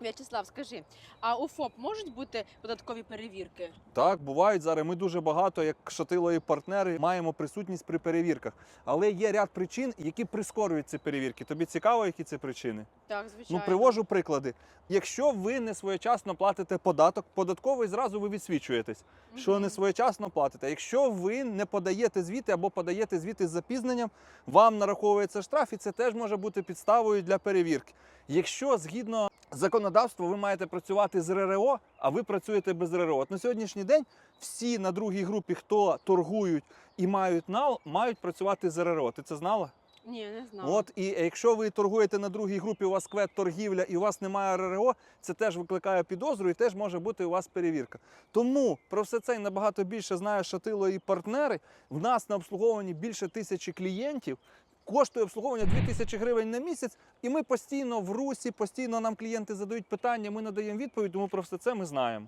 В'ячеслав, скажи, а у ФОП можуть бути податкові перевірки? Так, бувають зараз. Ми дуже багато, як шатило партнери, маємо присутність при перевірках. Але є ряд причин, які прискорюють ці перевірки. Тобі цікаво, які це причини? Так, звичайно. Ну, привожу приклади. Якщо ви не своєчасно платите податок, податковий зразу ви відсвічуєтесь, що Мгм. не своєчасно платите. Якщо ви не подаєте звіти або подаєте звіти з запізненням, вам нараховується штраф, і це теж може бути підставою для перевірки. Якщо згідно законодавства ви маєте працювати з РРО, а ви працюєте без РРО. От на сьогоднішній день всі на другій групі, хто торгують і мають нал, мають працювати з РРО. Ти це знала? Ні, не знаю. От і якщо ви торгуєте на другій групі, у вас квет торгівля і у вас немає РРО, це теж викликає підозру і теж може бути у вас перевірка. Тому про все це і набагато більше знає Шатило і партнери. В нас на обслуговуванні більше тисячі клієнтів. Коштує обслуговування 2 тисячі гривень на місяць, і ми постійно в русі, постійно нам клієнти задають питання, ми надаємо відповідь, тому про все це ми знаємо.